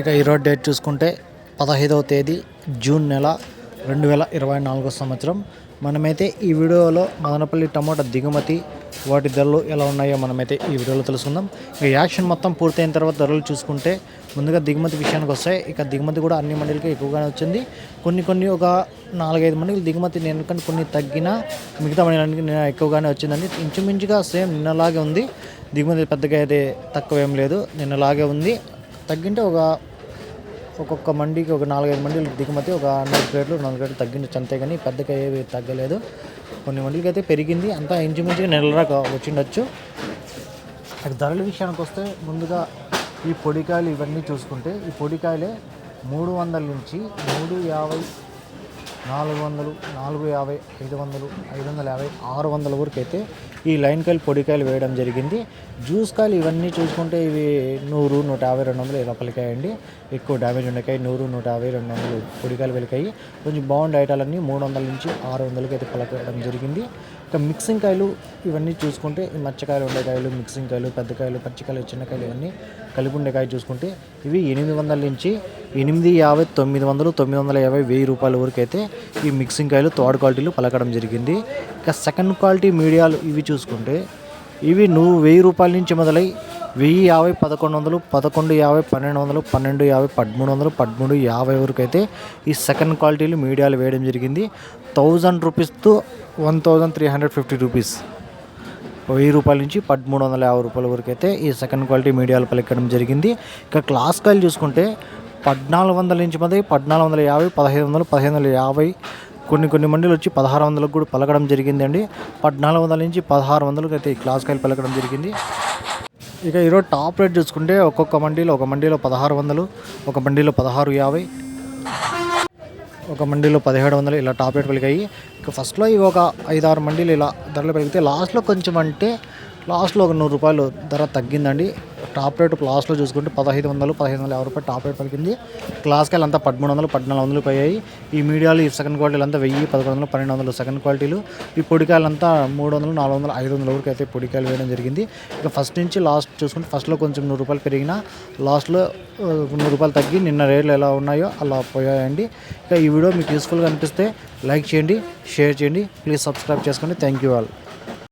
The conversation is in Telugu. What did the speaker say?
ఇక ఈరోజు డేట్ చూసుకుంటే పదహైదవ తేదీ జూన్ నెల రెండు వేల ఇరవై నాలుగో సంవత్సరం. మనమైతే ఈ వీడియోలో మదనపల్లి టమోటా దిగుమతి వాటి ధరలు ఎలా ఉన్నాయో మనమైతే ఈ వీడియోలో తెలుసుకుందాం. ఇక యాక్షన్ మొత్తం పూర్తయిన తర్వాత ధరలు చూసుకుంటే ముందుగా దిగుమతి విషయానికి వస్తాయి ఇక దిగుమతి కూడా అన్ని మండలికి ఎక్కువగానే వచ్చింది. కొన్ని కొన్ని ఒక నాలుగైదు మండలి దిగుమతి నేను కానీ కొన్ని తగ్గిన మిగతా మండలానికి నేను ఎక్కువగానే వచ్చిందండి. ఇంచుమించుగా సేమ్ నిన్నలాగే ఉంది. దిగుమతి పెద్దగా అయితే తక్కువ ఏం లేదు. నిన్నలాగే ఉంది. తగ్గింటే ఒక ఒక్కొక్క మండికి ఒక నాలుగైదు మండీలు దిగుమతి ఒక నాలుగు ప్లేట్లు నాలుగు ప్లేట్లు తగ్గించచ్చు. అంతే కానీ పెద్దగా ఏవి తగ్గలేదు. కొన్ని మండీలకి అయితే పెరిగింది. అంతా ఇంచుమించుగా నెలరాక వచ్చిండొచ్చు. ధరల విషయానికి వస్తే ముందుగా ఈ పొడికాయలు ఇవన్నీ చూసుకుంటే ఈ పొడికాయలే మూడు వందల నుంచి మూడు యాభై నాలుగు వందలు నాలుగు యాభై ఐదు వందలు ఐదు వందల యాభై ఆరు వందల వరకు అయితే ఈ లైన్ కాయలు పొడికాయలు వేయడం జరిగింది. జ్యూస్ కాయలు ఇవన్నీ చూసుకుంటే ఇవి నూరు నూట యాభై రెండు వందలు ఇలా పలికాయండి. ఎక్కువ డ్యామేజ్ ఉండకాయి నూరు నూట యాభై రెండు వందలు పొడికాయలు వెలికాయి కొంచెం బాగుండే ఐటాలన్నీ మూడు వందల నుంచి ఆరు వందలకి అయితే పలకడం జరిగింది. ఇక మిక్సింగ్ కాయలు ఇవన్నీ చూసుకుంటే ఈ మచ్చకాయలు ఉండే కాయలు మిక్సింగ్ కాయలు పెద్ద కాయలు పచ్చికాయలు చిన్నకాయలు ఇవన్నీ కలిపి ఉండే చూసుకుంటే ఇవి ఎనిమిది వందల నుంచి ఎనిమిది యాభై తొమ్మిది వందలు తొమ్మిది వందల యాభై వెయ్యి రూపాయల వరకు అయితే ఈ మిక్సింగ్ కాయలు థర్డ్ క్వాలిటీలు పలకడం జరిగింది. ఇక సెకండ్ క్వాలిటీ మీడియాలు ఇవి చూసుకుంటే ఇవి నువ్వు వెయ్యి రూపాయల నుంచి మొదలై వెయ్యి యాభై పదకొండు వందలు పదకొండు యాభై పన్నెండు వందలు పన్నెండు యాభై పదమూడు వందలు పదమూడు యాభై వరకు అయితే ఈ సెకండ్ క్వాలిటీలు మీడియాలు వేయడం జరిగింది. Thousand రూపీస్తో one thousand three hundred fifty rupees. వెయ్యి రూపాయల నుంచి పదమూడు వందల యాభై రూపాయల వరకు అయితే ఈ సెకండ్ క్వాలిటీ మీడియాలు పలికడం జరిగింది. ఇక క్లాస్ కాయలు చూసుకుంటే పద్నాలుగు వందల నుంచి మంది పద్నాలుగు వందల యాభై పదహైదు వందలు పదిహేను వందల యాభై కొన్ని కొన్ని మండలు వచ్చి పదహారు వందలకు కూడా పలకడం జరిగిందండి. పద్నాలుగు వందల నుంచి పదహారు వందలకు అయితే ఈ క్లాస్ కాయలు పలకడం జరిగింది. ఇక ఈరోజు టాప్ రేట్ చూసుకుంటే ఒక్కొక్క మండీలో ఒక మండీలో పదహారు వందలు ఒక మండీలో పదహారు యాభై ఒక మండీలో పదిహేడు వందలు ఇలా టాప్ రేట్ పెరిగాయి ఇక ఫస్ట్లో ఇవి ఒక ఐదు ఆరు మండీలు ఇలా ధరలు పెరిగితే లాస్ట్లో కొంచెం అంటే లాస్ట్లో ఒక నూరు రూపాయలు ధర తగ్గిందండి. టాప్ రేట్ లాస్ట్లో చూసుకుంటే పదహైదు వందలు పదిహేను వందల యాభై రూపాయలు టాప్ రేట్ పలికింది. క్లాస్ అంతా పదమూడు వందలు పద్నాలుగు వందలు పోయాయి. ఈ మీడియాలు ఈ సెకండ్ క్వాలిటీలు అంతా వెయ్యి పదకొండు వందలు పన్నెండు వందలు సెకండ్ క్వాలిటీలు ఈ పొడికాయలు అంతా మూడు వందలు నాలుగు వందలు ఐదు వందల వరకు అయితే పొడికాయలు వేయడం జరిగింది. ఇక ఫస్ట్ నుంచి లాస్ట్ చూసుకుంటే ఫస్ట్లో కొంచెం నూరు రూపాయలు పెరిగినా లాస్ట్లో నూరు రూపాయలు తగ్గి నిన్న రేట్లు ఎలా ఉన్నాయో అలా పోయాయండి. ఇక ఈ వీడియో మీకు యూస్ఫుల్గా అనిపిస్తే లైక్ చేయండి షేర్ చేయండి. ప్లీజ్ సబ్స్క్రైబ్ చేసుకోండి థ్యాంక్ యూ ఆల్